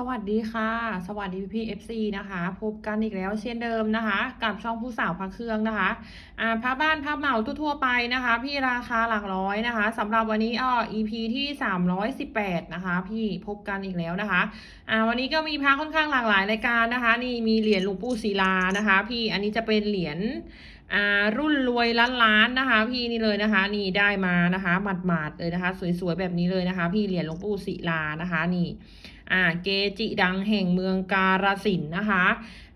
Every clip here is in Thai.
สวัสดีค่ะ สวัสดีพี่เอฟซีนะคะ พบกันอีกแล้วเช่นเดิมนะคะ กับช่องผู้สาวพักเครื่องนะคะอ่าผ้าบ้านผ้าเหมาทั่วไปนะคะ พี่ราคาหลักร้อยนะคะสำหรับวันนี้อ่อ EP ที่318นะคะ พี่พบกันอีกแล้วนะคะอ่าวันนี้ก็มีพระค่อนข้างหลากหลายรายการนะคะ นี่มีเหรียญหลวงปู่ศิลานะคะ พี่อันนี้จะเป็นเหรียญอ่ารุ่นรวยล้านล้านนะคะ พี่นี่เลยนะคะ นี่ได้มานะคะหมาดๆเลยนะคะ สวยๆแบบนี้เลยนะคะ พี่เหรียญหลวงปู่ศิลานะคะนี่ อ่าเกจิดังแห่งเมืองกาฬสินนะคะ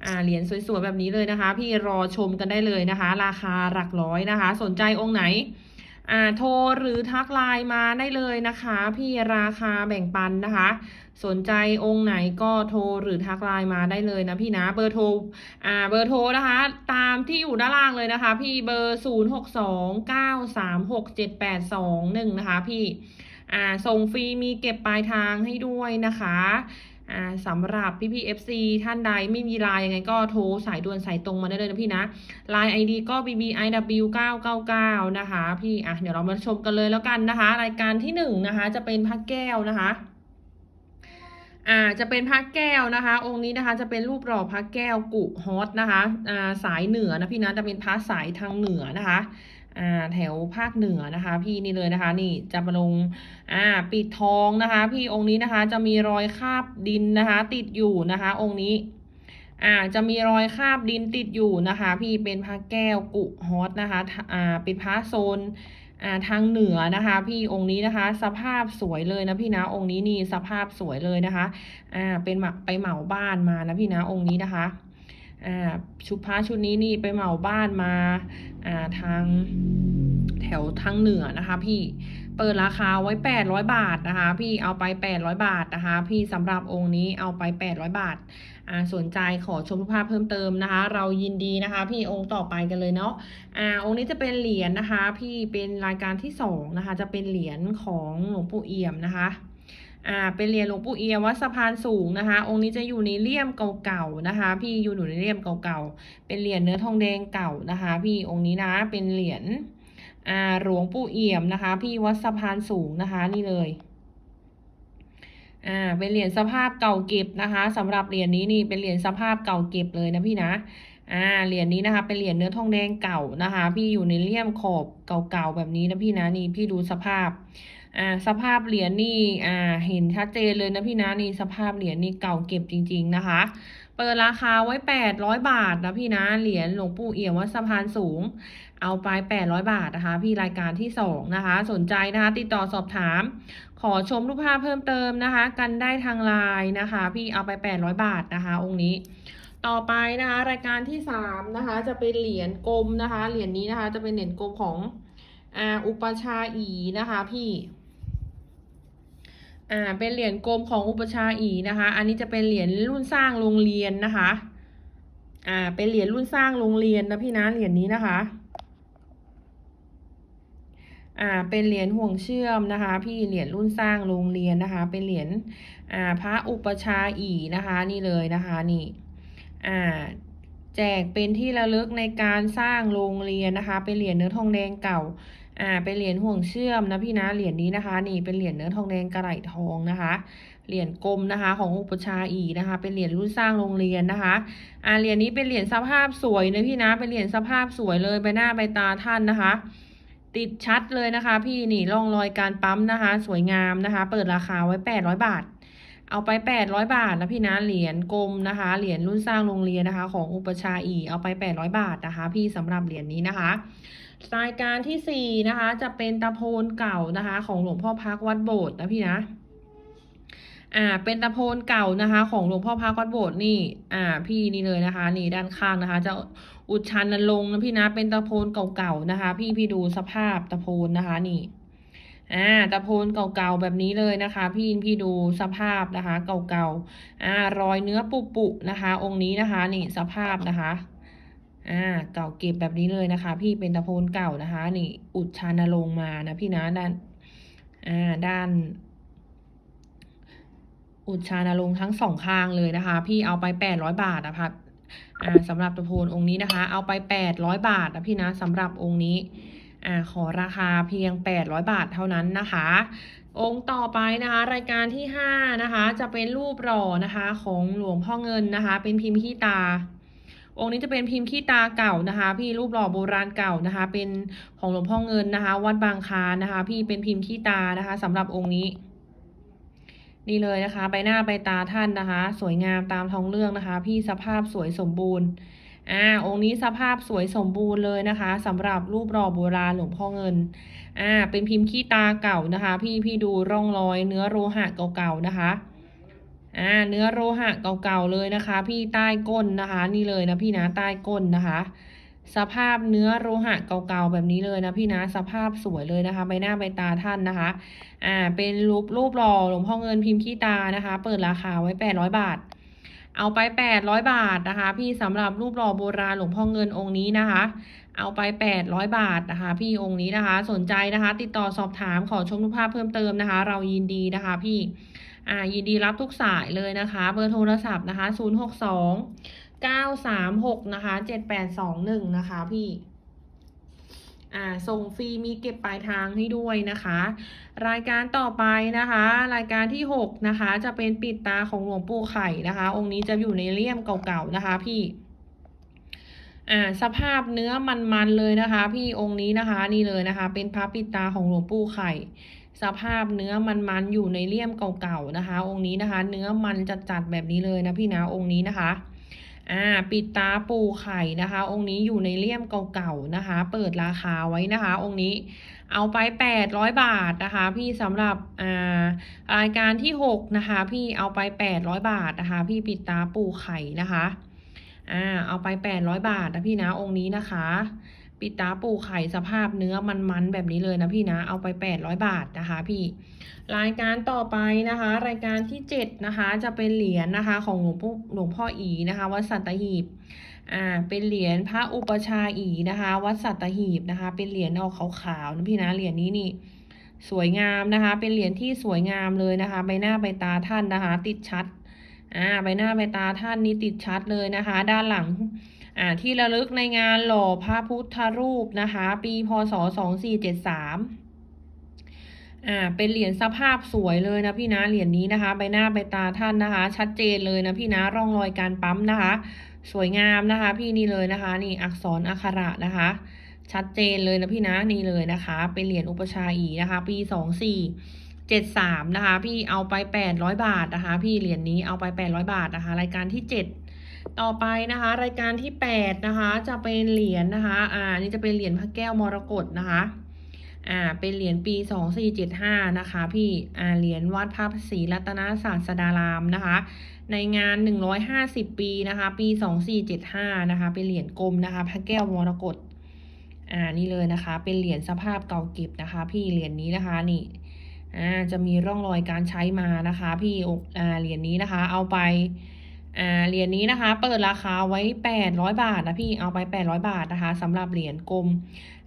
อ่าเหรียญสวยๆแบบนี้เลยนะคะ พี่รอชมกันได้เลยนะคะ ราคาหลักร้อยนะคะ สนใจองค์ไหนอ่าโทรหรือทักไลน์มาได้เลยนะคะ พี่ราคาแบ่งปันนะคะ สนใจองค์ไหนก็โทรหรือทักไลน์มาได้เลยนะพี่นะเบอร์โทรอ่าเบอร์โทรนะคะ ตามที่อยู่ด้านล่างเลยนะคะ พี่เบอร์ 0 6 2 9 3 6 7 8 2 1 นะคะพี่ อ่าส่งฟรีมีเก็บปลายทางให้ด้วยนะคะอ่าสำหรับพี่พีเอฟซีท่านใดไม่มีไลน์ยังไงก็โทรสายด่วนสายตรงมาได้เลยนะพี่นะไลน์ไอดีก็ bbiw 999 นะคะพี่อะเดี๋ยวเรามาชมกันเลยแล้วกันนะคะ รายการที่หนึ่งนะคะ จะเป็นพระแก้วนะคะอ่าจะเป็นพระแก้วนะคะ องค์นี้นะคะจะเป็นรูปหล่อพระแก้วกุฮอตนะคะอ่าสายเหนือนะพี่นะจะเป็นพระสายทางเหนือนะคะ อ่าแถวภาคเหนือนะคะ พี่นี่เลยนะคะ นี่จะมาลงอ่าปิดทองนะคะ พี่องค์นี้นะคะ จะมีรอยคาบดินนะคะ ติดอยู่นะคะ องค์นี้อ่าจะมีรอยคาบดินติดอยู่นะคะ พี่เป็นพระแก้วกุฮอตนะคะอ่าเป็นพระโซนอ่าทางเหนือนะคะ พี่องค์นี้นะคะ สภาพสวยเลยนะพี่นะองค์นี้นี่สภาพสวยเลยนะคะอ่าเป็นไปเหมาบ้านมานะพี่นะองค์นี้นะคะ ชุดผ้าชุดนี้นี่ไปเหมาบ้านมาอ่าทางแถวทางเหนือนะคะพี่เปิดราคาไว้ 800 บาทนะคะ พี่เอาไป 800 บาทนะคะ พี่สำหรับองค์นี้เอาไป 800 บาทอ่าสนใจขอชมรูปภาพเพิ่มเติมนะคะ เรายินดีนะคะ พี่องค์ต่อไปกันเลยเนาะอ่าองค์นี้จะเป็นเหรียญนะคะ พี่เป็นรายการที่สองนะคะ จะเป็นเหรียญของหลวงปู่เอี่ยมนะคะ อ่าเป็นเหรียญหลวงปู่เอียวัดสะพานสูงนะคะ องค์นี้จะอยู่ในเลี่ยมเก่าๆนะคะ พี่อยู่ในเลี่ยมเก่าๆ เป็นเหรียญเนื้อทองแดงเก่านะคะ พี่องค์นี้นะเป็นเหรียญอ่าหลวงปู่เอี่ยมนะคะ พี่วัดสะพานสูงนะคะนี่เลยอ่าเป็นเหรียญสภาพเก่าเก็บนะคะสำหรับเหรียญนี้นี่เป็นเหรียญสภาพเก่าเก็บเลยนะพี่นะอ่าเหรียญนี้นะคะเป็นเหรียญเนื้อทองแดงเก่านะคะ พี่อยู่ในเลี่ยมขอบเก่าๆแบบนี้นะพี่นะนี่พี่ดูสภาพ อ่าสภาพเหรียญนี่อ่าเห็นชัดเจนเลยนะพี่นะนี่สภาพเหรียญนี่เก่าเก็บจริง ๆ นะคะเปิดราคาไว้ 800 บาทนะพี่นะเหรียญหลวงปู่เอี่ยมวัดสะพานสูง เอาไป 800 บาทนะคะ พี่รายการที่ 2 นะคะ สนใจนะคะ ติดต่อสอบถาม ขอชมรูปภาพเพิ่มเติมนะคะ กันได้ทางไลน์นะคะ พี่เอาไป 800 บาทนะคะ องค์นี้ ต่อไปนะคะ รายการที่ 3 นะคะ จะเป็นเหรียญกลมนะคะ เหรียญนี้นะคะ จะเป็นเหรียญกลมของอ่าอุปชาอีนะคะ พี่ อ่าเป็นเหรียญกลมของอุปชาอีนะคะ อันนี้จะเป็นเหรียญรุ่นสร้างโรงเรียนนะคะอ่าเป็นเหรียญรุ่นสร้างโรงเรียนนะพี่นะเหรียญนี้นะคะอ่าเป็นเหรียญห่วงเชื่อมนะคะ พี่เหรียญรุ่นสร้างโรงเรียนนะคะ เป็นเหรียญอ่าพระอุปชาอีนะคะ นี่เลยนะคะนี่อ่าแจกเป็นที่ระลึกในการสร้างโรงเรียนนะคะ เป็นเหรียญเนื้อทองแดงเก่า อ่า เป็นเหรียญห่วงเชื่อมนะพี่นะ เหรียญนี้นะคะ นี่เป็นเหรียญเนื้อทองแดงกระไหลทองนะคะ เหรียญกลมนะคะ ของอุปชาอีนะคะ เป็นเหรียญรุ่นสร้างโรงเรียนนะคะ อ่า เหรียญนี้เป็นเหรียญสภาพสวยนะพี่นะ เป็นเหรียญสภาพสวยเลยใบหน้าใบตาท่านนะคะ ติดชัดเลยนะคะ พี่นี่ร่องรอยการปั๊มนะคะ สวยงามนะคะ เปิดราคาไว้800บาทเอาไป 800 บาทนะพี่นะ เหรียญกลมนะคะ เหรียญรุ่นสร้างโรงเรียนนะคะ ของอุปชาอี เอาไป 800 บาทนะคะ พี่สำหรับเหรียญนี้นะคะ รายการที่ 4 นะคะ จะเป็นตะโพนเก่านะคะ ของหลวงพ่อพักวัดโบสถ์นะพี่นะอ่าเป็นตะโพนเก่านะคะ ของหลวงพ่อพักวัดโบสถ์นี่ อ่า พี่นี่เลยนะคะ นี่ด้านข้างนะคะ จะอุดชันนลงนะพี่นะเป็นตะโพนเก่าๆนะคะ พี่พี่ดูสภาพตะโพนนะคะนี่อ่าตะโพนเก่าๆแบบนี้เลยนะคะ พี่พี่ดูสภาพนะคะ เก่าๆอ่ารอยเนื้อปุๆนะคะ องค์นี้นะคะ นี่สภาพนะคะ อ่าเก่าเก็บแบบนี้เลยนะคะ พี่เป็นตะโพนเก่านะคะ นี่อุดชานลงมานะพี่นะด้านอ่าด้าน อุดชานลงทั้งสองข้างเลยนะคะ พี่เอาไป800บาทนะคะอ่าสำหรับตะโพนองค์นี้นะคะ เอาไป800บาทนะพี่นะสำหรับองค์นี้อ่าขอราคาเพียง 800 บาทเท่านั้นนะคะ องค์ต่อไปนะคะ รายการที่ห้านะคะ จะเป็นรูปหล่อนะคะ ของหลวงพ่อเงินนะคะ เป็นพิมพ์ขี้ตา องค์นี้จะเป็นพิมพ์ขี้ตาเก่านะคะ พี่รูปหล่อโบราณเก่านะคะ เป็นของหลวงพ่อเงินนะคะ วัดบางคานนะคะ พี่เป็นพิมพ์ขี้ตานะคะสำหรับองค์นี้นี่เลยนะคะ ใบหน้าใบตาท่านนะคะ สวยงามตามท้องเรื่องนะคะ พี่สภาพสวยสมบูรณ์อ่าองค์นี้สภาพสวยสมบูรณ์เลยนะคะสำหรับรูปหล่อโบราณหลวงพ่อเงินอ่าเป็นพิมพ์ขี้ตาเก่านะคะ พี่พี่ดูร่องรอยเนื้อโลหะเก่าๆนะคะ อ่าเนื้อโลหะเก่าๆเลยนะคะ พี่ใต้ก้นนะคะ นี่เลยนะพี่นะใต้ก้นนะคะ สภาพเนื้อโลหะเก่าๆแบบนี้เลยนะพี่นะสภาพสวยเลยนะคะใบหน้าใบตาท่านนะคะ อ่าเป็นรูปรูปหล่อหลวงพ่อเงินพิมพ์ขี้ตานะคะ เปิดราคาไว้แปดร้อยบาท เอาไปแปดร้อยบาทนะคะ พี่สำหรับรูปหล่อโบราณหลวงพ่อเงินองค์นี้นะคะ เอาไปแปดร้อยบาทนะคะ พี่องค์นี้นะคะ สนใจนะคะ ติดต่อสอบถามขอชมรูปภาพเพิ่มเติมนะคะ เรายินดีนะคะพี่ อ่ายินดีรับทุกสายเลยนะคะ เบอร์โทรศัพท์นะคะศูนย์หกสองเก้าสามหกนะคะเจ็ดแปดสองหนึ่งนะคะพี่อ่าส่งฟรีมีเก็บปลายทางให้ด้วยนะคะ รายการต่อไปนะคะ รายการที่หกนะคะ จะเป็นปิดตาของหลวงปู่ไข่นะคะ องค์นี้จะอยู่ในเลี่ยมเก่าๆนะคะพี่อ่าสภาพเนื้อมันๆเลยนะคะ พี่องค์นี้นะคะนี่เลยนะคะ เป็นพระปิดตาของหลวงปู่ไข่ สภาพเนื้อมันๆอยู่ในเลี่ยมเก่าๆนะคะ องค์นี้นะคะ เนื้อมันจัดๆแบบนี้เลยนะพี่นะองค์นี้นะคะอ่าปิดตาปูไข่นะคะ องค์นี้อยู่ในเลี่ยมเก่าๆนะคะ เปิดราคาไว้นะคะ องค์นี้เอาไปแปดร้อยบาทนะคะ พี่สำหรับอ่ารายการที่หกนะคะ พี่เอาไปแปดร้อยบาทนะคะ พี่ปิดตาปูไข่นะคะอ่าเอาไปแปดร้อยบาทนะพี่นะองค์นี้นะคะ ปิดตาปูไข่สภาพเนื้อมันๆแบบนี้เลยนะพี่นะ เอาไปแปดร้อยบาทนะคะพี่ รายการต่อไปนะคะ รายการที่เจ็ดนะคะ จะเป็นเหรียญนะคะ ของหลวงพ่อหลวงพ่ออีนะคะวัดสัตหีบอ่าเป็นเหรียญพระอุปชาอีนะคะ วัดสัตหีบนะคะ เป็นเหรียญออกขาวๆนะพี่นะเหรียญนี้นี่สวยงามนะคะ เป็นเหรียญที่สวยงามเลยนะคะ ใบหน้าใบตาท่านนะคะ ติดชัดอ่าใบหน้าใบตาท่านนี่ติดชัดเลยนะคะ ด้านหลัง ที่ระลึกในงานหล่อพระพุทธรูปนะคะ ปีพศสองสี่เจ็ดสามอ่าเป็นเหรียญสภาพสวยเลยนะพี่นะเหรียญนี้นะคะ ใบหน้าใบตาท่านนะคะ ชัดเจนเลยนะพี่นะร่องรอยการปั๊มนะคะ สวยงามนะคะ พี่นี่เลยนะคะ นี่อักษรอักขระนะคะ ชัดเจนเลยนะพี่นะนี่เลยนะคะ เป็นเหรียญอุปชาอีนะคะ ปีสองสี่เจ็ดสามนะคะ พี่เอาไปแปดร้อยบาทนะคะ พี่เหรียญนี้เอาไปแปดร้อยบาทนะคะ รายการที่เจ็ด ต่อไปนะคะ รายการที่แปดนะคะ จะเป็นเหรียญนะคะ อ่า นี่จะเป็นเหรียญพระแก้วมรกตนะคะ อ่า เป็นเหรียญปีสองสี่เจ็ดห้านะคะ พี่ อ่า เหรียญวัดพระศรีรัตนศาสดารามนะคะ ในงานหนึ่งร้อยห้าสิบปีนะคะ ปีสองสี่เจ็ดห้านะคะ เป็นเหรียญกลมนะคะ พระแก้วมรกต อ่า นี่เลยนะคะ เป็นเหรียญสภาพเก่าเก็บนะคะ พี่ เหรียญนี้นะคะ นี่ อ่า จะมีร่องรอยการใช้มานะคะ พี่ อ่า เหรียญนี้นะคะ เอาไป อ่าเหรียญนี้นะคะ เปิดราคาไว้แปดร้อยบาทนะพี่เอาไปแปดร้อยบาทนะคะสำหรับเหรียญกลม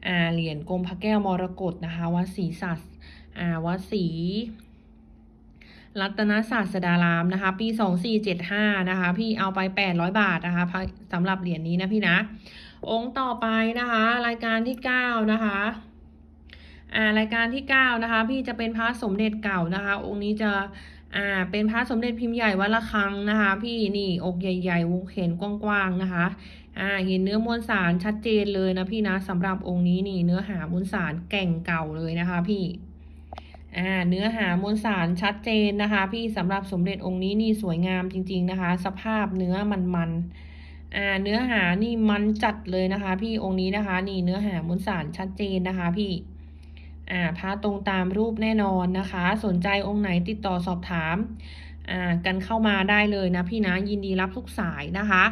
อ่าเหรียญกลมพระแก้วมรกตนะคะวัดศรีสัสอ่าวัดศรีรัตนศาสดารามนะคะ ปีสองสี่เจ็ดห้านะคะ พี่เอาไปแปดร้อยบาทนะคะสำหรับเหรียญนี้นะพี่นะ องค์ต่อไปนะคะ รายการที่เก้านะคะอ่ารายการที่เก้านะคะ พี่จะเป็นพระสมเด็จเก่านะคะ องค์นี้จะ อ่า เป็นพระสมเด็จพิมพ์ใหญ่วัดละครังนะคะ พี่นี่อกใหญ่ๆวงเห็นกว้างๆนะคะ อ่า เห็นเนื้อมวลสารชัดเจนเลยนะพี่นะสำหรับองค์นี้นี่เนื้อหามวลสารแก่งเก่าเลยนะคะพี่อ่าเนื้อหามวลสารชัดเจนนะคะ พี่สำหรับสมเด็จองค์นี้นี่สวยงามจริง ๆนะคะ สภาพเนื้อมันๆอ่าเนื้อหานี่มันจัดเลยนะคะ พี่องค์นี้นะคะ นี่เนื้อหามวลสารชัดเจนนะคะ พี่ อ่าพระตรงตามรูปแน่นอนนะคะ สนใจองค์ไหนติดต่อสอบถามอ่ากันเข้ามาได้เลยนะพี่นะยินดีรับทุกสายนะคะ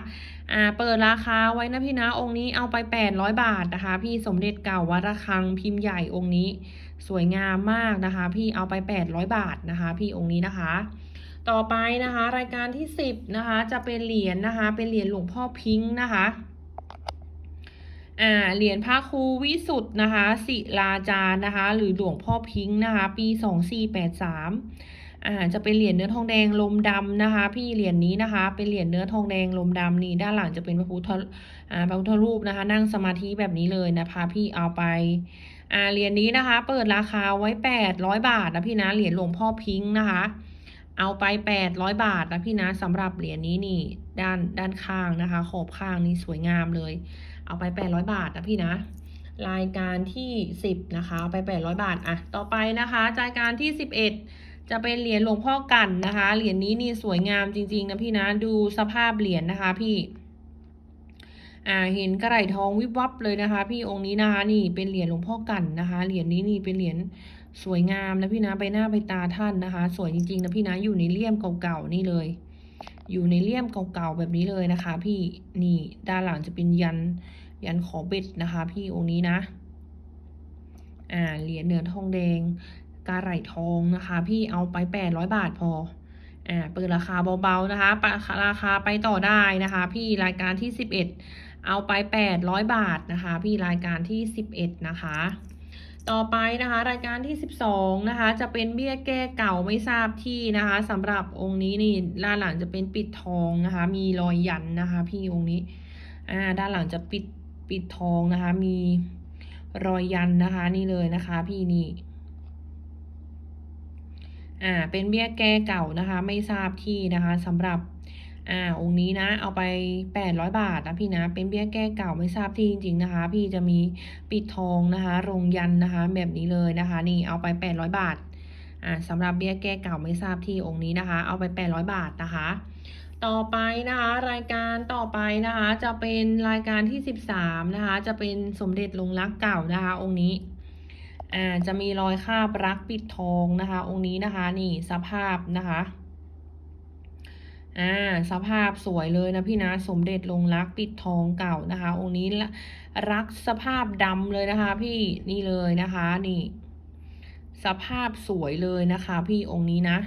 อ่าเปิดราคาไว้นะพี่นะองค์นี้เอาไปแปดร้อยบาทนะคะ พี่สมเด็จเก่าวัดระฆังพิมพ์ใหญ่องค์นี้ สวยงามมากนะคะ พี่เอาไปแปดร้อยบาทนะคะ พี่องค์นี้นะคะ ต่อไปนะคะ รายการที่สิบนะคะจะเป็นเหรียญนะคะ เป็นเหรียญหลวงพ่อพิงค์นะคะ อ่าเหรียญพระครูวิสุทธ์นะคะศิลาจารย์นะคะ หรือหลวงพ่อพิงค์นะคะ ปีสองสี่แปดสามอ่าจะเป็นเหรียญเนื้อทองแดงลมดำนะคะ พี่เหรียญนี้นะคะ เป็นเหรียญเนื้อทองแดงลมดำนี่ด้านหลังจะเป็นพระพุทธอ่าพระพุทธรูปนะคะ นั่งสมาธิแบบนี้เลยนะคะพี่เอาไปอ่าเหรียญนี้นะคะ เปิดราคาไว้แปดร้อยบาทนะพี่นะเหรียญหลวงพ่อพิงค์นะคะ เอาไปแปดร้อยบาทนะพี่นะสำหรับเหรียญนี้นี่ด้านด้านข้างนะคะ ขอบข้างนี่สวยงามเลย เอาไปแปดร้อยบาทนะพี่นะ รายการที่สิบนะคะ เอาไปแปดร้อยบาท อะ ต่อไปนะคะ รายการที่สิบเอ็ดจะเป็นเหรียญหลวงพ่อกันนะคะ เหรียญนี้นี่สวยงามจริง ๆ นะพี่นะ ดูสภาพเหรียญนะคะพี่อ่าเห็นกระไหทองวิบวับเลยนะคะ พี่องค์นี้นะคะนี่เป็นเหรียญหลวงพ่อกันนะคะ เหรียญนี้นี่เป็นเหรียญสวยงามนะพี่นะใบหน้าใบตาท่านนะคะ สวยจริงๆนะพี่นะอยู่ในเลี่ยมเก่าๆนี่เลย อยู่ในเลี่ยมเก่าๆแบบนี้เลยนะคะ พี่นี่ด้านหลังจะเป็นยันยันขอเบ็ดนะคะ พี่องค์นี้นะอ่าเหรียญเนื้อทองแดงกรไหลทองนะคะ พี่เอาไปแปดร้อยบาทพออ่าเปิดราคาเบาๆนะคะปะราคาไปต่อได้นะคะ พี่รายการที่สิบเอ็ดเอาไปแปดร้อยบาทนะคะ พี่รายการที่สิบเอ็ดนะคะ ต่อไปนะคะ รายการที่สิบสองนะคะ จะเป็นเบี้ยแก้เก่าไม่ทราบที่นะคะสำหรับองค์นี้นี่ด้านหลังจะเป็นปิดทองนะคะ มีรอยยันนะคะ พี่องค์นี้อ่าด้านหลังจะปิดปิดทองนะคะ มีรอยยันนะคะนี่เลยนะคะ พี่นี่อ่าเป็นเบี้ยแก้เก่านะคะ ไม่ทราบที่นะคะสำหรับ อ่าองค์นี้นะ เอาไปแปดร้อยบาทนะพี่นะ เป็นเบี้ยแก้เก่าไม่ทราบที่จริง ๆนะคะ พี่จะมีปิดทองนะคะรงยันนะคะ แบบนี้เลยนะคะ นี่เอาไปแปดร้อยบาทอ่าสำหรับเบี้ยแก้เก่าไม่ทราบที่องค์นี้นะคะ เอาไปแปดร้อยบาทนะคะต่อไปนะคะรายการต่อไปนะคะจะเป็นรายการที่สิบสามนะคะจะเป็นสมเด็จลงรักเก่านะคะองค์นี้อ่าจะมีรอยคาบรักปิดทองนะคะองค์นี้นะคะนี่สภาพนะคะ อ่าสภาพสวยเลยนะพี่นะสมเด็จลงรักปิดทองเก่านะคะ องค์นี้รักสภาพดำเลยนะคะ พี่นี่เลยนะคะนี่ สภาพสวยเลยนะคะ พี่องค์นี้นะ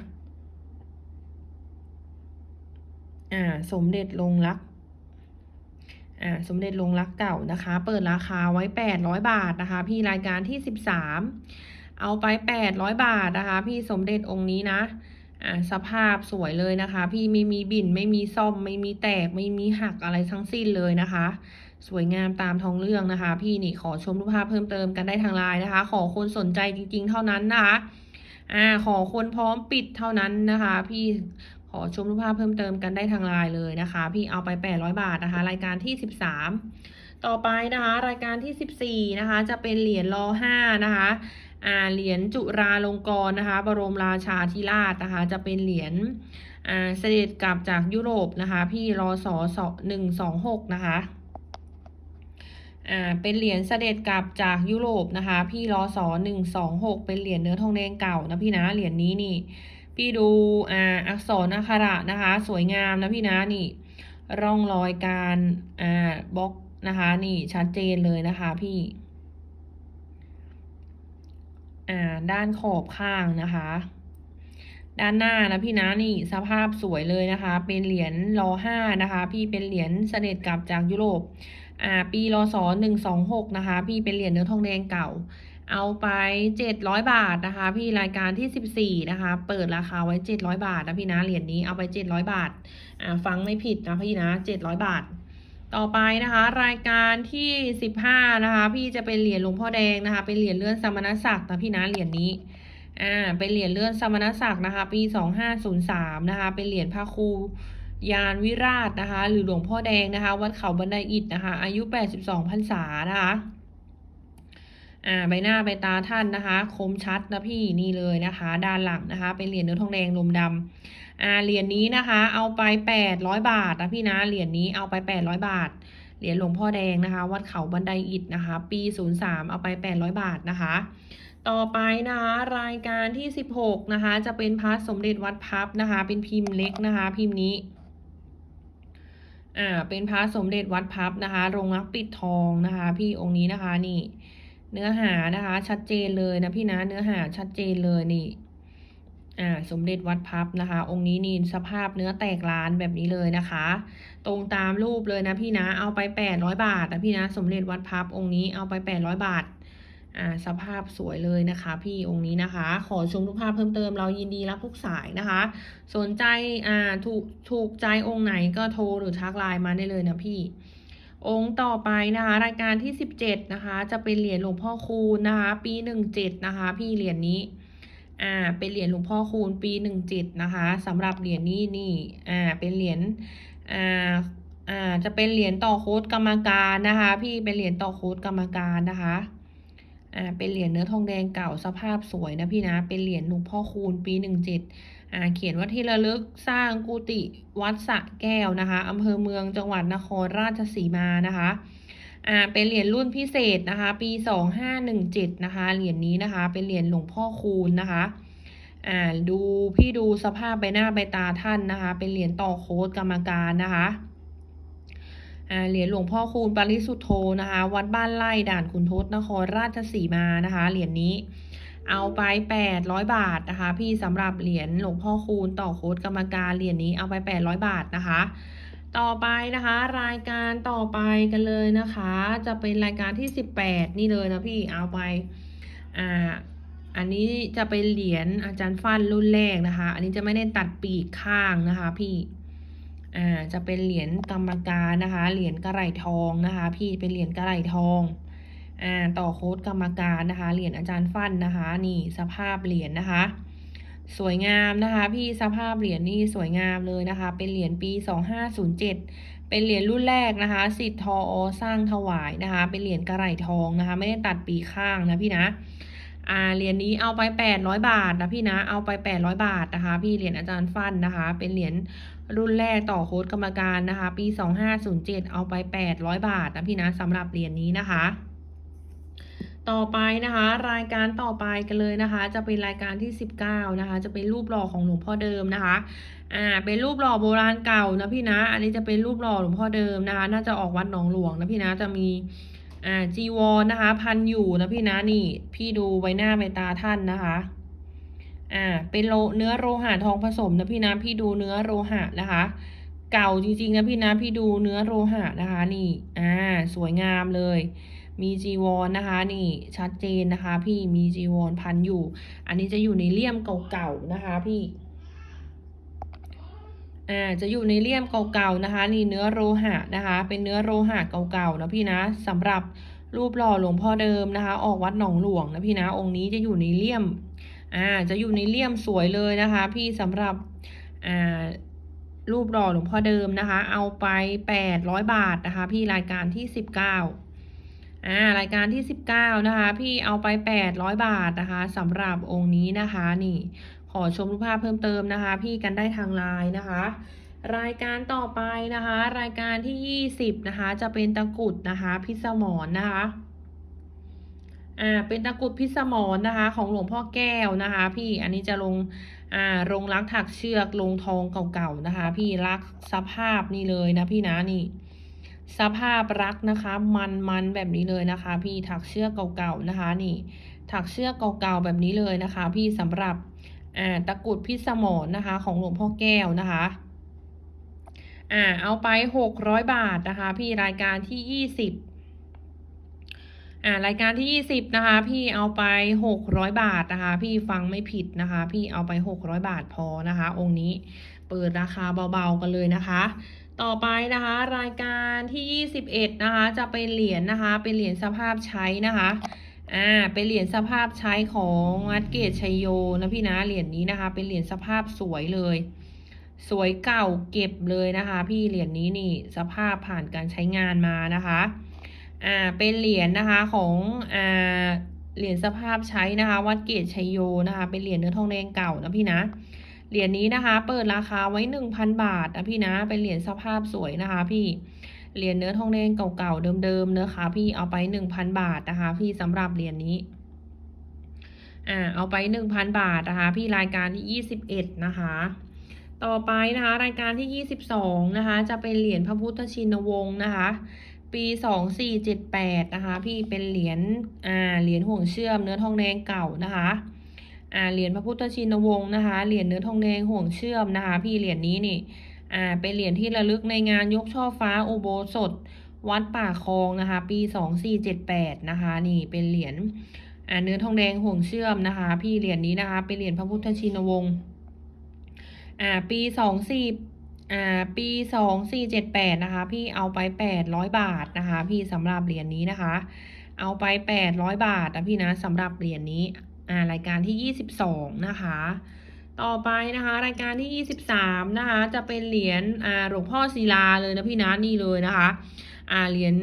อ่าสมเด็จลงรักอ่าสมเด็จลงรักเก่านะคะ เปิดราคาไว้แปดร้อยบาทนะคะ พี่รายการที่สิบสามเอาไปแปดร้อยบาทนะคะ พี่สมเด็จองค์นี้นะ อ่าสภาพสวยเลยนะคะ พี่ไม่มีบิ่นไม่มีซ่อม ไม่มีแตก ไม่มีหักอะไรทั้งสิ้นเลยนะคะ สวยงามตามท้องเรื่องนะคะ พี่นี่ขอชมรูปภาพเพิ่มเติมกันได้ทางไลน์นะคะ ขอคนสนใจจริง ๆ เท่านั้นนะคะอ่าขอคนพร้อมปิดเท่านั้นนะคะ พี่ขอชมรูปภาพเพิ่มเติมกันได้ทางไลน์เลยนะคะ พี่เอาไปแปดร้อยบาทนะคะ รายการที่สิบสามต่อไปนะคะ รายการที่สิบสี่นะคะ จะเป็นเหรียญรอห้านะคะ เหรียญจุราลงกรนะคะ บรมราชาธิราชนะคะ จะเป็นเหรียญเสด็จกลับจากยุโรปนะคะ พี่รอสอสหนึ่งสองหกนะคะอ่าเป็นเหรียญเสด็จกลับจากยุโรปนะคะ พี่รอสอหนึ่งสองหกเป็นเหรียญเนื้อทองแดงเก่านะพี่นะเหรียญนี้นี่ พี่ดูอ่าอักษรอักขระนะคะ สวยงามนะพี่นะนี่ ร่องรอยการอ่าบล็อกนะคะ นี่ชัดเจนเลยนะคะพี่ อ่าด้านขอบข้างนะคะ ด้านหน้านะพี่นะนี่สภาพสวยเลยนะคะ เป็นเหรียญรอห้านะคะ พี่เป็นเหรียญเสด็จกลับจากยุโรปอ่าปีรศหนึ่งสองหกนะคะ พี่เป็นเหรียญเนื้อทองแดงเก่า เอาไปเจ็ดร้อยบาทนะคะ พี่รายการที่สิบสี่นะคะ เปิดราคาไว้เจ็ดร้อยบาทนะพี่นะเหรียญนี้เอาไปเจ็ดร้อยบาทอ่าฟังไม่ผิดนะพี่นะเจ็ดร้อยบาท ต่อไปนะคะ รายการที่สิบห้านะคะ พี่จะเป็นเหรียญหลวงพ่อแดงนะคะ เป็นเหรียญเลื่อนสมณศักดิ์นะพี่นะเหรียญนี้อ่าเป็นเหรียญเลื่อนสมณศักดิ์นะคะ ปีสองห้าศูนย์สามนะคะ เป็นเหรียญพระครูยานวิราชนะคะ หรือหลวงพ่อแดงนะคะ วัดเขาบันไดอิฐนะคะ อายุแปดสิบสองพรรษานะคะ อ่าใบหน้าใบตาท่านนะคะ คมชัดนะพี่นี่เลยนะคะ ด้านหลังนะคะ เป็นเหรียญเนื้อทองแดงลมดำอ่าเหรียญนี้นะคะ เอาไปแปดร้อยบาทนะพี่นะเหรียญนี้เอาไปแปดร้อยบาทเหรียญหลวงพ่อแดงนะคะ วัดเขาบันไดอิฐนะคะ ปีศูนย์สามเอาไปแปดร้อยบาทนะคะ ต่อไปนะคะรายการที่สิบหกนะคะ จะเป็นพระสมเด็จวัดพับนะคะ เป็นพิมพ์เล็กนะคะ พิมพ์นี้อ่าเป็นพระสมเด็จวัดพับนะคะโรงรักปิดทองนะคะ พี่องค์นี้นะคะนี่ เนื้อหานะคะ ชัดเจนเลยนะพี่นะเนื้อหาชัดเจนเลยนี่อ่าสมเด็จวัดพับนะคะ องค์นี้นี่สภาพเนื้อแตกร้านแบบนี้เลยนะคะ ตรงตามรูปเลยนะพี่นะเอาไปแปดร้อยบาทนะพี่นะสมเด็จวัดพับองค์นี้เอาไปแปดร้อยบาทอ่าสภาพสวยเลยนะคะ พี่องค์นี้นะคะ ขอชมรูปภาพเพิ่มเติมเรายินดีรับทุกสายนะคะ สนใจอ่าถูกถูกใจองค์ไหนก็โทรหรือทักไลน์มาได้เลยนะพี่ องค์ต่อไปนะคะ รายการที่สิบเจ็ดนะคะ จะเป็นเหรียญหลวงพ่อคูณนะคะ ปีหนึ่งเจ็ดนะคะ พี่เหรียญนี้อ่าเป็นเหรียญหลวงพ่อคูณปีหนึ่งเจ็ดนะคะสำหรับเหรียญนี้นี่อ่าเป็นเหรียญอ่าอ่าจะเป็นเหรียญต่อโค้ดกรรมการนะคะ พี่เป็นเหรียญต่อโค้ดกรรมการนะคะอ่าเป็นเหรียญเนื้อทองแดงเก่าสภาพสวยนะพี่นะเป็นเหรียญหลวงพ่อคูณปีหนึ่ง เขียนว่าที่ระลึกสร้างกุฏิวัดสะแก้วนะคะอำเภอเมืองจังหวัดนครราชสีมานะคะอ่าเป็นเหรียญรุ่นพิเศษนะคะ ปีสองห้าหนึ่งเจ็ดนะคะเหรียญนี้นะคะ เป็นเหรียญหลวงพ่อคูณนะคะอ่าดูพี่ดูสภาพใบหน้าใบตาท่านนะคะ เป็นเหรียญต่อโค้ดกรรมการนะคะอ่าเหรียญหลวงพ่อคูณปริสุทธโธนะคะ วัดบ้านไร่ด่านขุนทดนครราชสีมานะคะเหรียญนี้ เอาไปแปดร้อยบาทนะคะ พี่สำหรับเหรียญหลวงพ่อคูณต่อโค้ดกรรมการเหรียญนี้เอาไปแปดร้อยบาทนะคะ ต่อไปนะคะ รายการต่อไปกันเลยนะคะ จะเป็นรายการที่สิบแปดนี่เลยนะพี่เอาไปอ่าอันนี้จะเป็นเหรียญอาจารย์ฟันรุ่นแรกนะคะ อันนี้จะไม่ได้ตัดปีกข้างนะคะพี่อ่าจะเป็นเหรียญกรรมการนะคะ เหรียญกระไหลทองนะคะ พี่เป็นเหรียญกระไหลทอง อ่าต่อโค้ดกรรมการนะคะ เหรียญอาจารย์ฟันนะคะ นี่สภาพเหรียญนะคะ สวยงามนะคะ พี่สภาพเหรียญนี่สวยงามเลยนะคะ เป็นเหรียญปี 2507 เป็นเหรียญรุ่นแรกนะคะสิทธิ์ทออสร้างถวายนะคะ เป็นเหรียญกระไหลทองนะคะ ไม่ได้ตัดปีข้างนะพี่นะอ่าเหรียญนี้เอาไป 800 บาทนะพี่นะเอาไป 800 บาทนะคะ พี่เหรียญอาจารย์ฟันนะคะ เป็นเหรียญรุ่นแรกต่อโค้ดกรรมการนะคะ ปี 2507 เอาไป 800 บาทนะพี่นะสำหรับเหรียญนี้นะคะ ต่อไปนะคะ รายการต่อไปกันเลยนะคะ จะเป็นรายการที่ 19 นะคะ จะเป็นรูปหล่อของหลวงพ่อเดิมนะคะอ่าเป็นรูปหล่อโบราณเก่านะพี่นะ อันนี้จะเป็นรูปหล่อหลวงพ่อเดิมนะคะ น่าจะออกวัดหนองหลวงนะพี่นะจะมีอ่าจีวรนะคะ พันอยู่นะพี่นะนี่ พี่ดูใบหน้าใบตาท่านนะคะอ่าเป็นโลเนื้อโลหะทองผสมนะพี่นะพี่ดูเนื้อโลหะนะคะ เก่าจริงๆนะพี่นะพี่ดูเนื้อโลหะนะคะ นี่อ่าสวยงามเลย มีจีวรนนะคะนี่ชัดเจนนะคะ พี่มีจีวรพันอยู่ อันนี้จะอยู่ในเลี่ยมเก่าๆนะคะ พี่อ่าจะอยู่ในเลี่ยมเก่าๆนะคะ นี่เนื้อโลหะนะคะ เป็นเนื้อโลหะเก่าๆนะพี่นะสำหรับรูปหล่อหลวงพ่อเดิมนะคะ ออกวัดหนองหลวงนะพี่นะองค์นี้จะอยู่ในเลี่ยมอ่าจะอยู่ในเลี่ยมสวยเลยนะคะ พี่สำหรับอ่ารูปหล่อหลวงพ่อเดิมนะคะ เอาไปแปดร้อยบาทนะคะ พี่รายการที่สิบเก้า อ่ารายการที่สิบเก้านะคะ พี่เอาไปแปดร้อยบาทนะคะสำหรับองค์นี้นะคะนี่ ขอชมรูปภาพเพิ่มเติมนะคะ พี่กันได้ทางไลน์นะคะ รายการต่อไปนะคะ รายการที่ยี่สิบนะคะ จะเป็นตะกุดนะคะ พิสมรนนะคะอ่าเป็นตะกุดพิสมรนะคะ ของหลวงพ่อแก้วนะคะ พี่อันนี้จะลงอ่าลงรักถักเชือกลงทองเก่าๆนะคะ พี่รักสภาพนี่เลยนะพี่นะนี่ สภาพรักนะคะ มันมันแบบนี้เลยนะคะ พี่ถักเชือกเก่าๆนะคะนี่ ถักเชือกเก่าๆแบบนี้เลยนะคะ พี่สำหรับอ่าตะกรุดพิสมรนะคะ ของหลวงพ่อแก้วนะคะอ่าเอาไปหกร้อยบาทนะคะ พี่รายการที่ยี่สิบอ่ารายการที่ยี่สิบนะคะ พี่เอาไปหกร้อยบาทนะคะ พี่ฟังไม่ผิดนะคะ พี่เอาไปหกร้อยบาทพอนะคะ องค์นี้เปิดราคาเบาๆกันเลยนะคะ ต่อไปนะคะ รายการที่ยี่สิบเอ็ดนะคะ จะเป็นเหรียญนะคะ เป็นเหรียญสภาพใช้นะคะอ่าเป็นเหรียญสภาพใช้ของวัดเกตชัยโยนะพี่นะเหรียญนี้นะคะ เป็นเหรียญสภาพสวยเลย สวยเก่าเก็บเลยนะคะ พี่เหรียญนี้นี่สภาพผ่านการใช้งานมานะคะอ่าเป็นเหรียญนะคะของอ่าเหรียญสภาพใช้นะคะ วัดเกตชัยโยนะคะ เป็นเหรียญเนื้อทองแดงเก่านะพี่นะ เหรียญนี้นะคะ เปิดราคาไว้หนึ่งพันบาทนะพี่นะ เป็นเหรียญสภาพสวยนะคะ พี่เหรียญเนื้อทองแดงเก่าๆเดิมๆนะคะ พี่เอาไปหนึ่งพันบาทนะคะ พี่สำหรับเหรียญนี้อ่าเอาไปหนึ่งพันบาทนะคะ พี่รายการที่ยี่สิบเอ็ดนะคะ ต่อไปนะคะ รายการที่ยี่สิบสองนะคะ จะเป็นเหรียญพระพุทธชินวงศ์นะคะปีสองสี่เจ็ดแปดนะคะ พี่เป็นเหรียญอ่าเหรียญห่วงเชื่อมเนื้อทองแดงเก่านะคะ อ่าเหรียญพระพุทธชินวงศ์นะคะ เหรียญเนื้อทองแดงห่วงเชื่อมนะคะ พี่เหรียญนี้นี่ อ่า เป็นเหรียญที่ระลึกในงานยกช่อฟ้าอุโบสถ วัดป่าคลองนะคะ ปีสองสี่เจ็ดแปดนะคะ นี่เป็นเหรียญ อ่า เนื้อทองแดงห่วงเชื่อมนะคะ พี่เหรียญนี้นะคะ เป็นเหรียญพระพุทธชินวงศ์ อ่า ปีสองสี่อ่า ปีสองสี่เจ็ดแปดนะคะ พี่เอาไปแปดร้อยบาทนะคะ พี่สำหรับเหรียญนี้นะคะ เอาไปแปดร้อยบาทนะพี่นะสำหรับเหรียญนี้ อ่ารายการที่ยี่สิบสองนะคะ ต่อไปนะคะ รายการที่ยี่สิบสามนะคะ จะเป็นเหรียญอ่าหลวงพ่อศิลาเลยนะพี่นะนี่เลยนะคะอาเหรียญ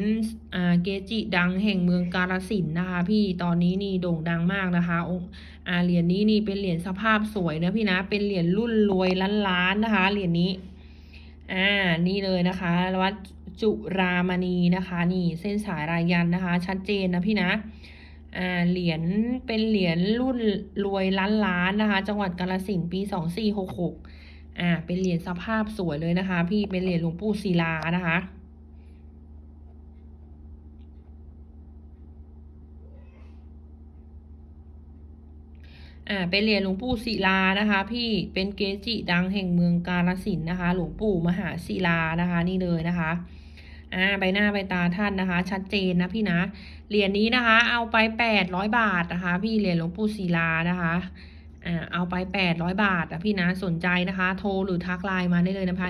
อาเกจิดังแห่งเมืองกาฬสินนะคะ พี่ตอนนี้นี่โด่งดังมากนะคะองอาเหรียญนี้นี่เป็นเหรียญสภาพสวยนะพี่นะเป็นเหรียญรุ่นรวยล้านล้านๆนะคะ เหรียญนี้อ่านี่เลยนะคะวัดจุรามณีนะคะ นี่เส้นสายรายยันนะคะ ชัดเจนนะพี่นะ เหรียญเป็นเหรียญรุ่นรวยล้านล้านนะคะ จังหวัดกาฬสินปีสองสี่หกหกอ่า เป็นเหรียญสภาพสวยเลยนะคะ พี่เป็นเหรียญหลวงปู่ศิลานะคะอ่าเป็นเหรียญหลวงปู่ศิลานะคะ พี่เป็นเกจิดังแห่งเมืองกาฬสินนะคะ หลวงปู่มหาศิลานะคะ นี่เลยนะคะ อ่าใบหน้าใบตาท่านนะคะ ชัดเจนนะพี่นะเหรียญนี้นะคะ เอาไปแปดร้อยบาทนะคะ พี่เหรียญหลวงปู่ศิลานะคะอ่าเอาไปแปดร้อยบาทนะพี่นะสนใจนะคะ โทรหรือทักไลน์มาได้เลยนะคะ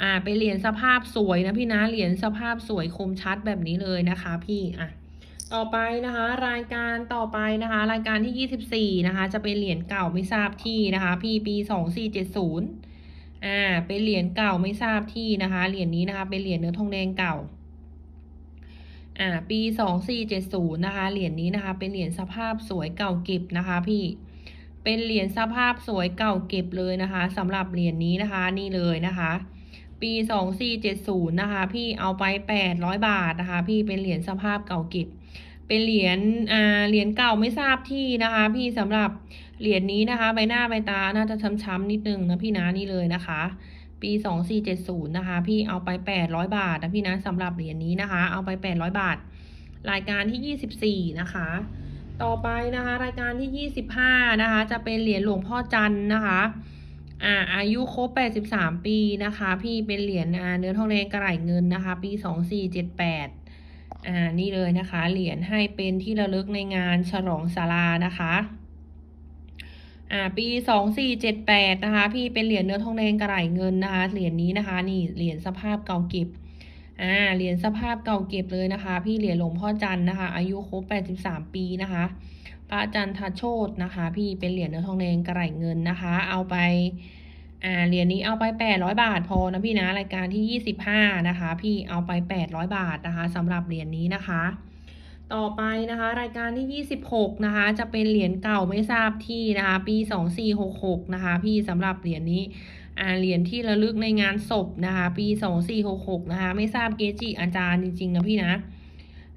อ่าเป็นเหรียญสภาพสวยนะพี่นะเหรียญสภาพสวยคมชัดแบบนี้เลยนะคะ พี่อะต่อไปนะคะ รายการต่อไปนะคะ รายการที่ยี่สิบสี่นะคะ จะเป็นเหรียญเก่าไม่ทราบที่นะคะ พี่ปีสองสี่เจ็ดศูนย์ อ่า เป็นเหรียญเก่าไม่ทราบที่นะคะ เหรียญนี้นะคะ เป็นเหรียญเนื้อทองแดงเก่า อ่า ปีสองสี่เจ็ดศูนย์นะคะ เหรียญนี้นะคะ เป็นเหรียญสภาพสวยเก่าเก็บนะคะ พี่ เป็นเหรียญสภาพสวยเก่าเก็บเลยนะคะสำหรับเหรียญนี้นะคะ นี่เลยนะคะ ปีสองสี่เจ็ดศูนย์นะคะ พี่เอาไปแปดร้อยบาทนะคะ พี่ เป็นเหรียญสภาพเก่าเก็บ เป็นเหรียญ อ่า เหรียญเก่าไม่ทราบที่นะคะ พี่สำหรับ เหรียญนี้นะคะ ใบหน้าใบตาน่าจะช้ำๆนิดนึงนะพี่นะนี่เลยนะคะ ปีสองสี่เจ็ดศูนย์นะคะ พี่เอาไปแปดร้อยบาทนะพี่นะสำหรับเหรียญนี้นะคะ เอาไปแปดร้อยบาท รายการที่ยี่สิบสี่นะคะ ต่อไปนะคะ รายการที่ยี่สิบห้านะคะ จะเป็นเหรียญหลวงพ่อจันนะคะอ่าอายุครบแปดสิบสามปีนะคะ พี่เป็นเหรียญอ่าเนื้อทองแดงกระไหลเงินนะคะ ปีสองสี่เจ็ดแปดอ่านี่เลยนะคะ เหรียญให้เป็นที่ระลึกในงานฉลองศาลานะคะ อ่าปีสองสี่เจ็ดแปดนะคะ พี่เป็นเหรียญเนื้อทองแดงกระไหลเงินนะคะ เหรียญนี้นะคะ นี่เหรียญสภาพเก่าเก็บอ่าเหรียญสภาพเก่าเก็บเลยนะคะ พี่เหรียญหลวงพ่อจันนะคะ อายุครบแปดสิบสามปีนะคะพระอาจารย์ทโชตนะคะ พี่เป็นเหรียญเนื้อทองแดงกระไหลเงินนะคะ เอาไปอ่าเหรียญนี้เอาไปแปดร้อยบาทพอนะพี่นะรายการที่ยี่สิบห้านะคะ พี่เอาไปแปดร้อยบาทนะคะสำหรับเหรียญนี้นะคะ ต่อไปนะคะ รายการที่ยี่สิบหกนะคะ จะเป็นเหรียญเก่าไม่ทราบที่นะคะ ปีสองสี่หกหกนะคะ พี่สำหรับเหรียญนี้อ่าเหรียญที่ระลึกในงานศพนะคะ ปีสองสี่หกหกนะคะ ไม่ทราบเกจิอาจารย์จริง ๆ นะพี่นะ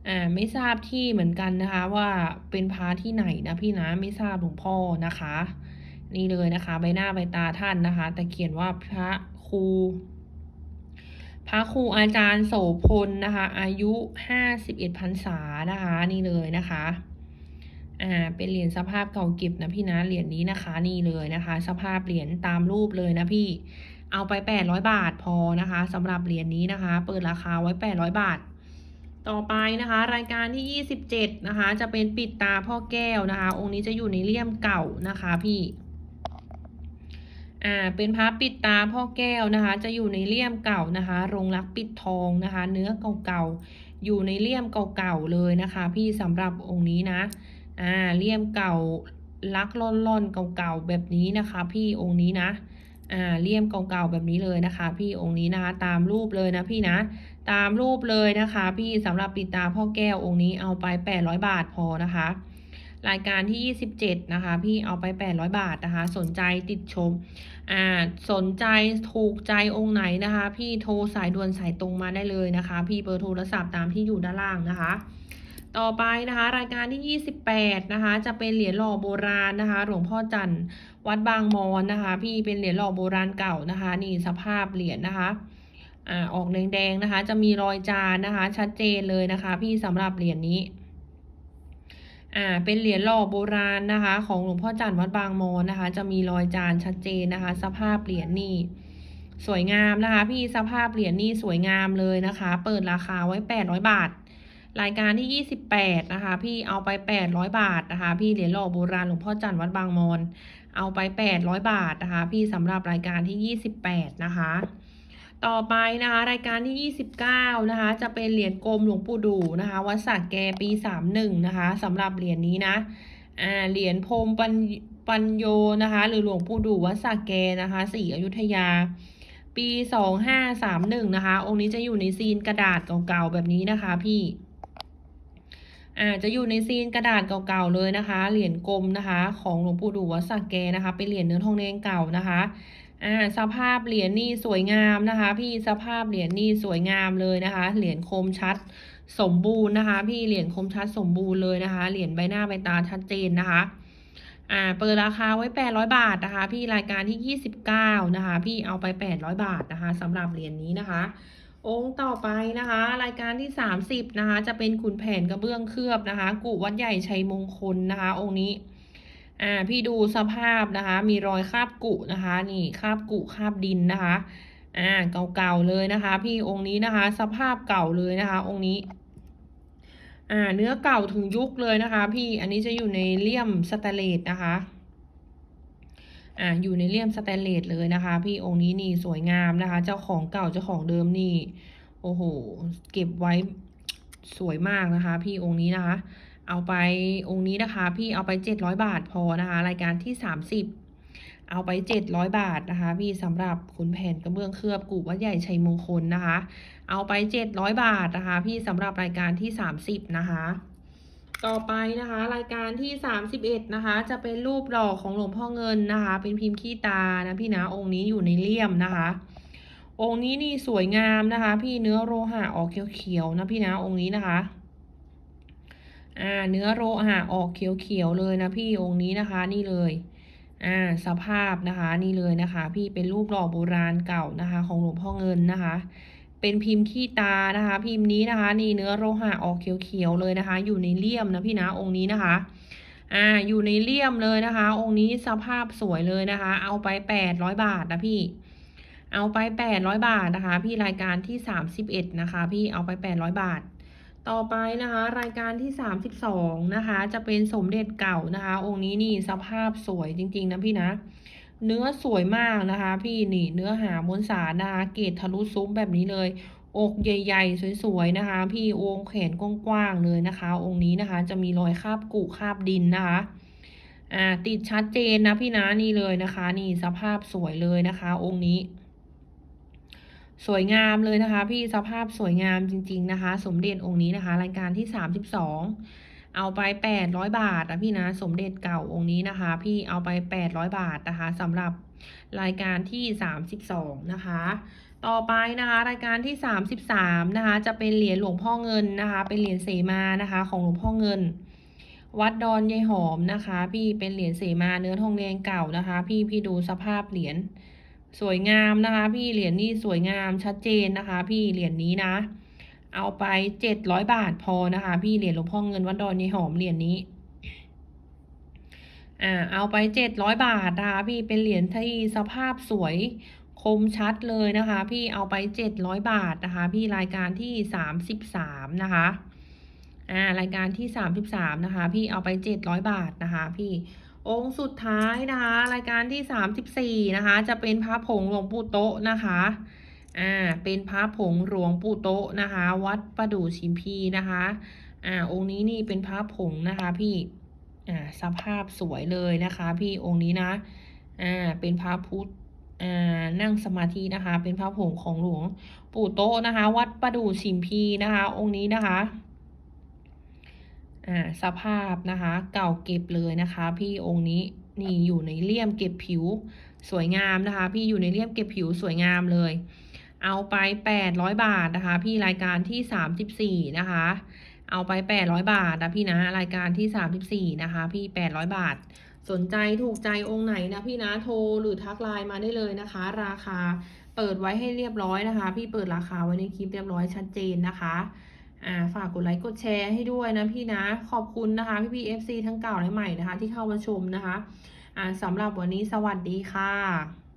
อ่าไม่ทราบที่เหมือนกันนะคะ ว่าเป็นพระที่ไหนนะพี่นะไม่ทราบหลวงพ่อนะคะ นี่เลยนะคะ ใบหน้าใบตาท่านนะคะ แต่เขียนว่าพระครู พระครูอาจารย์โสพลนะคะ อายุห้าสิบเอ็ดพรรษานะคะ นี่เลยนะคะ อ่า เป็นเหรียญสภาพเก่าเก็บนะพี่นะ เหรียญนี้นะคะ นี่เลยนะคะ สภาพเหรียญตามรูปเลยนะพี่ เอาไปแปดร้อยบาทพอนะคะสำหรับเหรียญนี้นะคะ เปิดราคาไว้แปดร้อยบาท ต่อไปนะคะ รายการที่ยี่สิบเจ็ดนะคะ จะเป็นปิดตาพ่อแก้วนะคะ องค์นี้จะอยู่ในเลี่ยมเก่านะคะ พี่ อ่าเป็นพระปิดตาพ่อแก้วนะคะ จะอยู่ในเลี่ยมเก่านะคะ รงรักปิดทองนะคะ เนื้อเก่าๆอยู่ในเลี่ยมเก่าๆเลยนะคะ พี่สำหรับองค์นี้นะอ่าเลี่ยมเก่าลักล่อนๆเก่าๆแบบนี้นะคะ พี่องค์นี้นะอ่าเลี่ยมเก่าๆแบบนี้เลยนะคะ พี่องค์นี้นะคะ ตามรูปเลยนะพี่นะ ตามรูปเลยนะคะ พี่สำหรับปิดตาพ่อแก้วองค์นี้เอาไปแปดร้อยบาทพอนะคะ รายการที่ 27 นะคะ พี่เอาไป 800 บาทนะคะ สนใจติดชม อ่า สนใจถูกใจองค์ไหนนะคะ พี่โทรสายด่วนสายตรงมาได้เลยนะคะ พี่เบอร์โทรศัพท์ตามที่อยู่ด้านล่างนะคะ ต่อไปนะคะ รายการที่ 28 นะคะ จะเป็นเหรียญหล่อโบราณนะคะ หลวงพ่อจันทร์วัดบางมอนนะคะ พี่เป็นเหรียญหล่อโบราณเก่านะคะ นี่สภาพเหรียญนะคะอ่าออกแดงๆนะคะ จะมีรอยจานนะคะ ชัดเจนเลยนะคะ พี่สำหรับเหรียญนี้ อ่าเป็นเหรียญหล่อโบราณนะคะ ของหลวงพ่อจันทร์วัดบางมอนนะคะ จะมีรอยจานชัดเจนนะคะ สภาพเหรียญนี่สวยงามนะคะ พี่สภาพเหรียญนี่สวยงามเลยนะคะ เปิดราคาไว้800บาท รายการที่28นะคะ พี่เอาไป800บาทนะคะ พี่เหรียญหล่อโบราณหลวงพ่อจันทร์วัดบางมอนเอาไป800บาทนะคะ พี่สำหรับรายการที่28นะคะ ต่อไปนะคะรายการที่ 29 นะคะ จะเป็นเหรียญกลมหลวงปู่ดูนะคะ วัดสระแกปี 31 นะคะสำหรับเหรียญนี้นะอ่าเหรียญพรมปัญปัญโยนะคะ หรือหลวงปู่ดูวัดสระแกนะคะสีอยุธยา ปี 2531 นะคะ องค์นี้จะอยู่ในซีนกระดาษเก่าๆแบบนี้นะคะพี่อาจะอยู่ในซีนกระดาษเก่าๆเลยนะคะ เหรียญกลมนะคะ ของหลวงปู่ดูวัดสระแกนะคะ เป็นเหรียญเนื้อทองแดงเก่านะคะ อ่าสภาพเหรียญนี่สวยงามนะคะ พี่สภาพเหรียญนี่สวยงามเลยนะคะ เหรียญคมชัดสมบูรณ์นะคะ พี่เหรียญคมชัดสมบูรณ์เลยนะคะ เหรียญใบหน้าใบตาชัดเจนนะคะอ่าเปิดราคาไว้ 800 บาทนะคะ พี่รายการที่ 29 นะคะ พี่เอาไป 800 บาทนะคะสำหรับเหรียญนี้นะคะ องค์ต่อไปนะคะ รายการที่ 30 นะคะ จะเป็นขุนแผนกระเบื้องเคลือบนะคะ กุวัดใหญ่ชัยมงคลนะคะ องค์นี้ อ่าพี่ดูสภาพนะคะ มีรอยคราบกุนะคะ นี่คราบกุคราบดินนะคะอ่าเก่าๆเลยนะคะ พี่องค์นี้นะคะ สภาพเก่าเลยนะคะ องค์นี้อ่าเนื้อเก่าถึงยุคเลยนะคะ พี่อันนี้จะอยู่ในเลี่ยมสแตเลสนะคะอ่าอยู่ในเลี่ยมสแตนเลสเลยนะคะ พี่องค์นี้นี่สวยงามนะคะ เจ้าของเก่าเจ้าของเดิมนี่ โอ้โห เก็บไว้สวยมากนะคะ พี่องค์นี้นะคะ เอาไปองค์นี้นะคะ พี่เอาไป 700 บาทพอนะคะ รายการที่ 30 เอาไป 700 บาทนะคะพี่สำหรับขุนแผนกระเบื้องเคลือบกูวัดใหญ่ชัยมงคลนะคะ เอาไป 700 บาทนะคะ พี่สำหรับรายการที่ 30 นะคะ ต่อไปนะคะ รายการที่ 31 นะคะ จะเป็นรูปหล่อของหลวงพ่อเงินนะคะ เป็นพิมพ์ขี้ตานะพี่นะองค์นี้อยู่ในเลี่ยมนะคะองค์นี้นี่สวยงามนะคะ พี่เนื้อโลหะออกเขียวๆนะพี่นะองค์นี้นะคะ อ่า เนื้อโลหะออกเขียวๆเลยนะพี่องค์นี้นะคะนี่เลยอ่าสภาพนะคะนี่เลยนะคะ พี่เป็นรูปหล่อโบราณเก่านะคะ ของหลวงพ่อเงินนะคะ เป็นพิมพ์ขี้ตานะคะ พิมพ์นี้นะคะ นี่เนื้อโลหะออกเขียวๆเลยนะคะ อยู่ในเลี่ยมนะพี่นะองค์นี้นะคะอ่าอยู่ในเลี่ยมเลยนะคะ องค์นี้สภาพสวยเลยนะคะ เอาไปแปดร้อยบาทนะพี่ เอาไปแปดร้อยบาทนะคะ พี่รายการที่สามสิบเอ็ดนะคะ พี่เอาไปแปดร้อยบาท ต่อไปนะคะ รายการที่สามสิบสองนะคะ จะเป็นสมเด็จเก่านะคะ องค์นี้นี่สภาพสวยจริง ๆ นะพี่นะ เนื้อสวยมากนะคะ พี่นี่เนื้อหามวลสารนะคะเกรดทะลุซุ้มแบบนี้เลย อกใหญ่ ๆ สวยๆนะคะ พี่วงแขนกว้างๆเลยนะคะ องค์นี้นะคะ จะมีรอยคาบกุคาบดินนะคะอ่าติดชัดเจนนะพี่นะนี่เลยนะคะ นี่สภาพสวยเลยนะคะ องค์นี้ สวยงามเลยนะคะ พี่สภาพสวยงามจริง ๆนะคะ สมเด็จองค์นี้นะคะ รายการที่สามสิบสองเอาไปแปดร้อยบาทนะพี่นะสมเด็จเก่าองค์นี้นะคะ พี่เอาไปแปดร้อยบาทนะคะสำหรับรายการที่สามสิบสองนะคะต่อไปนะคะ รายการที่สามสิบสามนะคะ จะเป็นเหรียญหลวงพ่อเงินนะคะ เป็นเหรียญเสมานะคะ ของหลวงพ่อเงิน วัดดอนยายหอมนะคะ พี่เป็นเหรียญเสมาเนื้อทองแดงเก่านะคะ พี่พี่ดูสภาพเหรียญ สวยงามนะคะ พี่เหรียญนี่สวยงามชัดเจนนะคะ พี่เหรียญนี้นะ เอาไปเจ็ดร้อยบาทพอนะคะ พี่เหรียญหลวงพ่อเงินวัดดอนยายหอมเหรียญนี้อ่าเอาไปเจ็ดร้อยบาทนะคะพี่เป็นเหรียญที่สภาพสวยคมชัดเลยนะคะ พี่เอาไปเจ็ดร้อยบาทนะคะ พี่รายการที่สามสิบสามนะคะอ่ารายการที่สามสิบสามนะคะ พี่เอาไปเจ็ดร้อยบาทนะคะ พี่ องค์สุดท้ายนะคะ รายการที่สามสิบสี่นะคะ จะเป็นพระผงหลวงปู่โตะนะคะอ่าเป็นพระผงหลวงปู่โตะนะคะ วัดประดู่ชิมพีนะคะอ่าองค์นี้นี่เป็นพระผงนะคะพี่อ่าสภาพสวยเลยนะคะ พี่องค์นี้นะอ่าเป็นพระพุทธอ่านั่งสมาธินะคะ เป็นพระผงของหลวงปู่โตะนะคะ วัดประดู่ชิมพีนะคะ องค์นี้นะคะ อ่าสภาพนะคะ เก่าเก็บเลยนะคะ พี่องค์นี้นี่อยู่ในเลี่ยมเก็บผิวสวยงามนะคะ พี่อยู่ในเลี่ยมเก็บผิวสวยงามเลย เอาไปแปดร้อยบาทนะคะ พี่รายการที่สามสิบสี่นะคะ เอาไปแปดร้อยบาทนะพี่นะรายการที่สามสิบสี่นะคะ พี่แปดร้อยบาท สนใจถูกใจองค์ไหนนะพี่นะโทรหรือทักไลน์มาได้เลยนะคะ ราคาเปิดไว้ให้เรียบร้อยนะคะ พี่เปิดราคาไว้ในคลิปเรียบร้อยชัดเจนนะคะ อ่าฝากกดไลค์กดแชร์ให้ด้วยนะพี่นะขอบคุณนะคะพี่พีเอฟซีทั้งเก่าและใหม่นะคะ ที่เข้ามาชมนะคะอ่าสำหรับวันนี้สวัสดีค่ะ